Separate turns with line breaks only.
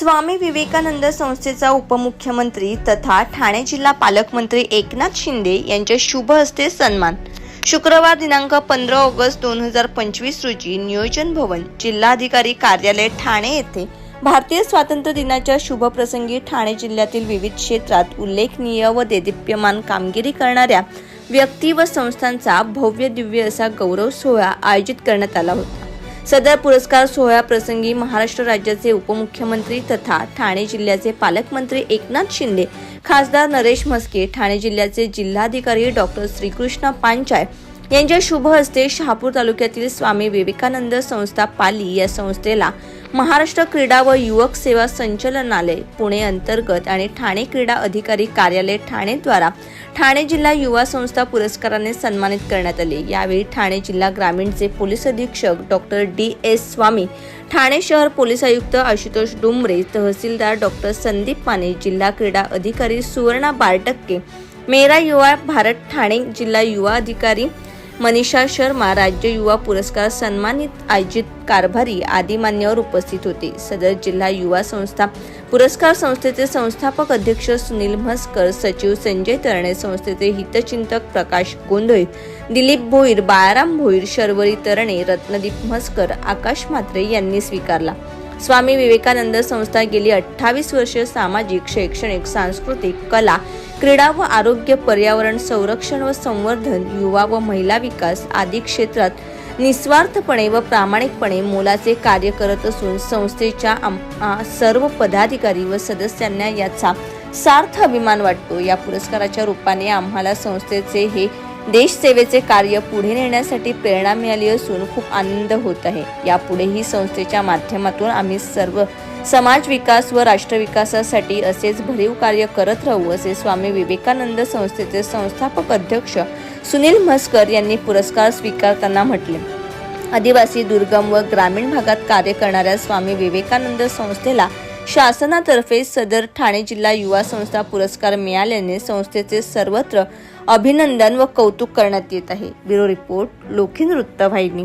स्वामी विवेकानंद संस्थेचा उपमुख्यमंत्री तथा ठाणे जिल्हा पालकमंत्री एकनाथ शिंदे यांच्या शुभ हस्ते सन्मान. शुक्रवार दिनांक पंधरा ऑगस्ट दोन हजार पंचवीस रोजी नियोजन भवन जिल्हाधिकारी कार्यालय ठाणे येथे भारतीय स्वातंत्र्य दिनाच्या शुभप्रसंगी ठाणे जिल्ह्यातील विविध क्षेत्रात उल्लेखनीय व देदीप्यमान कामगिरी करणाऱ्या व्यक्ती व संस्थांचा भव्य दिव्य असा गौरव सोहळा आयोजित करण्यात आला होता. सदर पुरस्कार सोहळ्याप्रसंगी महाराष्ट्र राज्याचे उपमुख्यमंत्री तथा ठाणे जिल्ह्याचे पालकमंत्री एकनाथ शिंदे खासदार नरेश म्हस्के ठाणे जिल्ह्याचे जिल्हाधिकारी डॉक्टर श्रीकृष्ण पांचाळ यांच्या शुभ हस्ते शहापूर तालुक्यातील स्वामी विवेकानंद संस्था पाली या संस्थेला महाराष्ट्र क्रीडा व युवक सेवा संचलनालय पुणे अंतर्गत आणि ठाणे क्रीडा अधिकारी कार्यालय ठाणे द्वारा ठाणे जिल्हा युवा संस्था पुरस्काराने सन्मानित करण्यात आले. यावेळी ठाणे जिल्हा ग्रामीणचे पोलीस अधीक्षक doctor D. S. Swami Thane शहर पोलीस आयुक्त आशुतोष डुमरे तहसीलदार डॉक्टर संदीप माने जिल्हा क्रीडा अधिकारी सुवर्णा बारटक्के मेरा युवा भारत ठाणे जिल्हा युवा अधिकारी मनीषा शर्मा राज्य युवा पुरस्कार सन्मानित आयोजित कारभारी आदी मान्यवर उपस्थित होते. सदर जिल्हा युवा संस्था पुरस्कार संस्थेचे संस्थापक अध्यक्ष सुनील म्हस्कर सचिव संजय तरणे संस्थेचे हितचिंतक प्रकाश गोंधळे दिलीप भोईर बाळाराम भोईर शर्वरी तरणे रत्नदीप म्हस्कर आकाश म्हात्रे यांनी स्वीकारला. स्वामी विवेकानंद संस्था गेली अठ्ठावीस वर्ष सामाजिक शैक्षणिक सांस्कृतिक कला क्रीडा व आरोग्य पर्यावरण संरक्षण व संवर्धन युवा व महिला विकास आदी क्षेत्रात निस्वार्थपणे व प्रामाणिकपणे मोलाचे कार्य करत असून संस्थेच्या सर्व पदाधिकारी व सदस्यांना याचा सार्थ अभिमान वाटतो. या पुरस्काराच्या रूपाने आम्हाला संस्थेचे हे देशसेवेचे कार्य पुढे नेण्यासाठी प्रेरणा मिळाली असून खूप आनंद होत आहे. यापुढेही संस्थेच्या माध्यमातून आम्ही सर्व समाज विकास व राष्ट्रविकासासाठी असेच भरीव कार्य करत राहू असे स्वामी विवेकानंद संस्थेचे संस्थापक अध्यक्ष सुनील म्हस्कर यांनी पुरस्कार स्वीकारताना म्हटले. आदिवासी दुर्गम व ग्रामीण भागात कार्य करणाऱ्या स्वामी विवेकानंद संस्थेला शासनातर्फे सदर ठाणे जिल्हा युवा संस्था पुरस्कार मिळाल्याने संस्थेचे सर्वत्र अभिनंदन व कौतुक करण्यात येत आहे. ब्युरो रिपोर्ट लोखी वृत्तवाहिनी.